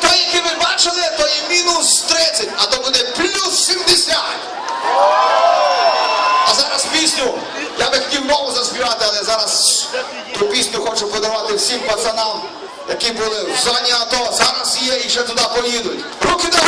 то, який ви бачили, то є мінус 30, а то буде плюс 70. А зараз пісню. Я би хотів нову заспівати, але зараз ту пісню хочу подарувати всім пацанам, які були в зоні АТО. Зараз є і ще туди поїдуть. Руки до